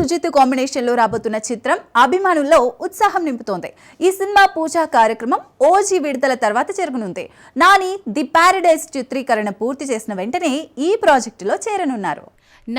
సుజిత్ కాంబినేషన్లో రాబోతున్న చిత్రం అభిమానుల్లో ఉత్సాహం నింపుతోంది. ఈ సినిమా పూజా కార్యక్రమం ఓజీ విడుదల తర్వాత జరగనుంది. నాని ది పారడైజ్ చిత్రీకరణ పూర్తి చేసిన వెంటనే ఈ ప్రాజెక్టులో చేరనున్నారు.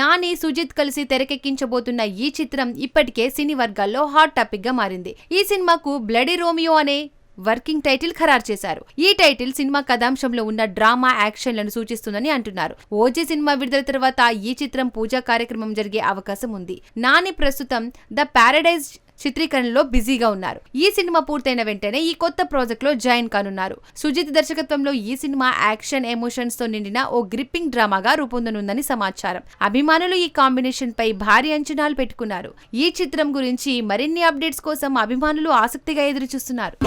నాని సుజిత్ కలిసి తెరకెక్కించబోతున్న ఈ చిత్రం ఇప్పటికే సినీ వర్గాల్లో హాట్ టాపిక్గా మారింది. ఈ సినిమాకు బ్లడీ రోమియో అనే వర్కింగ్ టైటిల్ ఖరారు చేశారు. ఈ టైటిల్ సినిమా కథాంశంలో ఉన్న డ్రామా యాక్షన్లను సూచిస్తుందని అంటున్నారు. ఓజీ సినిమా విడుదల తర్వాత ఈ చిత్రం పూజా కార్యక్రమం జరిగే అవకాశం ఉంది. నాని ప్రస్తుతం ద పారడైజ్ చిత్రీకరణలో బిజీగా ఉన్నారు. ఈ సినిమా పూర్తయిన వెంటనే ఈ కొత్త ప్రాజెక్ట్లో జాయిన్ కానున్నారు. సుజిత్ దర్శకత్వంలో ఈ సినిమా యాక్షన్ ఎమోషన్స్తో నిండిన ఓ గ్రిప్పింగ్ డ్రామాగా రూపొందనుందని సమాచారం. అభిమానులు ఈ కాంబినేషన్ పై భారీ అంచనాలు పెట్టుకున్నారు. ఈ చిత్రం గురించి మరిన్ని అప్డేట్స్ కోసం అభిమానులు ఆసక్తిగా ఎదురు చూస్తున్నారు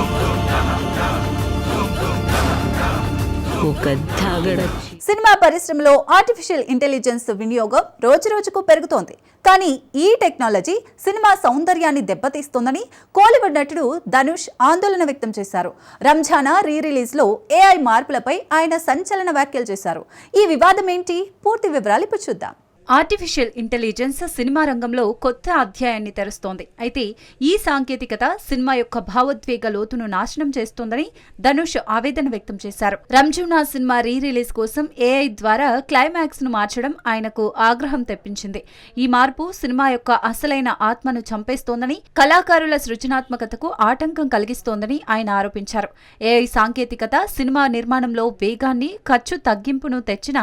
సినిమా పరిశ్రమలో ఆర్టిఫిషియల్ ఇంటెలిజెన్స్ వినియోగం రోజురోజుకు పెరుగుతోంది. కానీ ఈ టెక్నాలజీ సినిమా సౌందర్యాన్ని దెబ్బతీస్తోందని కోలీవుడ్ నటుడు ధనుష్ ఆందోళన వ్యక్తం చేశారు. రంజానా రీ రిలీజ్లో ఏఐ మార్పులపై ఆయన సంచలన వ్యాఖ్యలు చేశారు. ఈ వివాదం ఏంటి పూర్తి వివరాలు ఇప్పుడు చూద్దాం. ఆర్టిఫిషియల్ ఇంటెలిజెన్స్ సినిమా రంగంలో కొత్త అధ్యాయాన్ని తెరుస్తోంది. అయితే ఈ సాంకేతికత సినిమా యొక్క భావోద్వేగ లోతును నాశనం చేస్తోందని ధనుష్ ఆవేదన వ్యక్తం చేశారు. రంజునా సినిమా రీ రిలీజ్ కోసం ఏఐ ద్వారా క్లైమాక్స్ను మార్చడం ఆయనకు ఆగ్రహం తెప్పించింది. ఈ మార్పు సినిమా యొక్క అసలైన ఆత్మను చంపేస్తోందని కళాకారుల సృజనాత్మకతకు ఆటంకం కలిగిస్తోందని ఆయన ఆరోపించారు. ఏఐ సాంకేతికత సినిమా నిర్మాణంలో వేగాన్ని ఖర్చు తగ్గింపును తెచ్చిన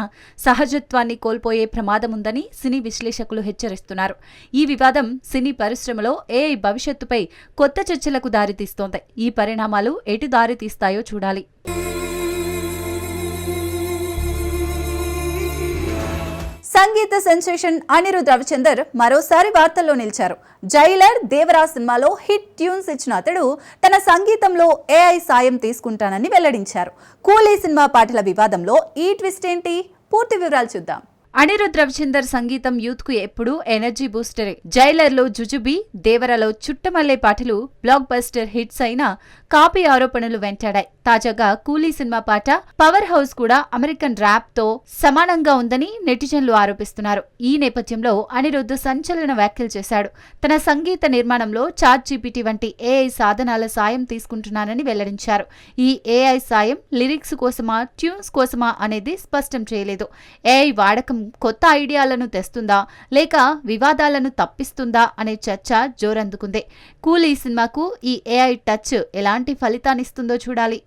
సహజత్వాన్ని కోల్పోయే ప్రమాదముందని సినీ విశ్లేషకులు హెచ్చరిస్తున్నారు. ఈ వివాదం సినీ పరిశ్రమలో ఏఐ భవిష్యత్తుపై కొత్త చర్చలకు దారితీస్తోంది. ఈ పరిణామాలు ఎటు దారితీస్తాయో చూడాలి. సంగీత సెన్సేషన్ అనిరుద్ రవిచందర్ మరోసారి వార్తల్లో నిలిచారు. జైలర్ దేవరా సినిమాలో హిట్ ట్యూన్స్ ఇచ్చిన అతడు తన సంగీతంలో ఏఐ సాయం తీసుకుంటానని వెల్లడించారు. కూలీ సినిమా పాటల వివాదంలో ఈ ట్విస్ట్ ఏంటి? పూర్తి వివరాలు చూద్దాం. అనిరుద్ రవిచందర్ సంగీతం యూత్కు ఎప్పుడూ ఎనర్జీ బూస్టరే. జైలర్లో జుజుబి దేవరలో చుట్టమల్లే పాటలు బ్లాక్ బస్టర్ హిట్స్ అయిన కాపీ ఆరోపణలు వెంటాడాయి. తాజాగా కూలీ సినిమా పాట పవర్ హౌస్ కూడా అమెరికన్ ర్యాప్తో సమానంగా ఉందని నెటిజన్లు ఆరోపిస్తున్నారు. ఈ నేపథ్యంలో అనిరుద్ సంచలన వ్యాఖ్యలు చేశాడు. తన సంగీత నిర్మాణంలో చాట్ జీపీటీ వంటి ఏఐ సాధనాల సాయం తీసుకుంటున్నానని వెల్లడించారు. ఈ ఏఐ సాయం లిరిక్స్ కోసమా ట్యూన్స్ కోసమా అనేది స్పష్టం చేయలేదు. ఏఐ వాడకం కొత్త ఐడియాలను తెస్తుందా లేక వివాదాలను తప్పిస్తుందా అనే చర్చ జోరందుకుంది కూలీ సినిమాకు ఈ ఏఐ టచ్ ఎలాంటి ఫలితాన్నిస్తుందో చూడాలి